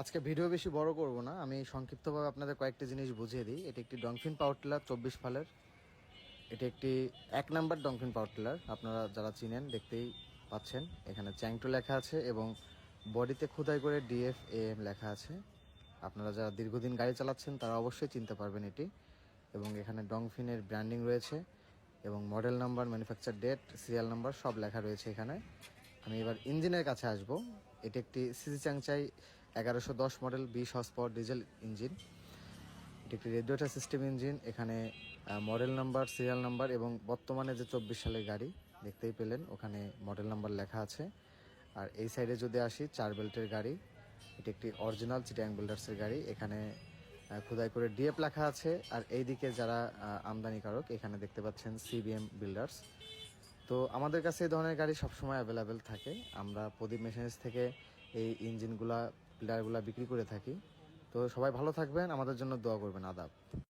আজকে ভিডিও বেশি বড় করব না। আমি সংক্ষিপ্তভাবে আপনাদের কয়েকটি জিনিস বুঝিয়ে দিই। এটি একটি ডংফিন পাওয়ার টিলার, চব্বিশ ফালের। এটি একটি এক নাম্বার ডংফিন পাওয়ার টিলার। আপনারা যারা চিনেন দেখতেই পাচ্ছেন। এখানে চ্যাংটু লেখা আছে এবং বডিতে খোদাই করে ডিএফ এম লেখা আছে। আপনারা যারা দীর্ঘদিন গাড়ি চালাচ্ছেন, তারা অবশ্যই চিনতে পারবেন এটি। এবং এখানে ডংফিনের ব্র্যান্ডিং রয়েছে এবং model number, manufacture date, serial number সব লেখা রয়েছে এখানে। আমি এবার ইঞ্জিনের কাছে আসব। এটি একটি সিজি চাংচাই এগারোশো দশ মডেল বিশ হর্স পাওয়ার ডিজেল ইঞ্জিন। এটি একটি রেডিওটার সিস্টেম ইঞ্জিন। এখানে মডেল নাম্বার, সিরিয়াল নাম্বার এবং বর্তমানে যে চব্বিশ সালের গাড়ি, দেখতেই পেলেন, ওখানে মডেল নাম্বার লেখা আছে। আর এই সাইডে যদি আসি, চার বেল্টের গাড়ি। এটি একটি অরিজিনাল চিটাং বিল্ডার্সের গাড়ি। এখানে খোদাই করে ডিএফ লেখা আছে। আর এইদিকে যারা আমদানিকারক, এখানে দেখতে পাচ্ছেন সিবিএম বিল্ডার্স। তো আমাদের কাছে এই ধরনের গাড়ি সবসময় অ্যাভেলেবেল থাকে। আমরা প্রদীপ মেশিনারিজ থেকে এই ইঞ্জিনগুলা পিলারগুলা বিক্রি করে থাকি। তো সবাই ভালো থাকবেন আমাদের জন্য দোয়া করবেন আদাব।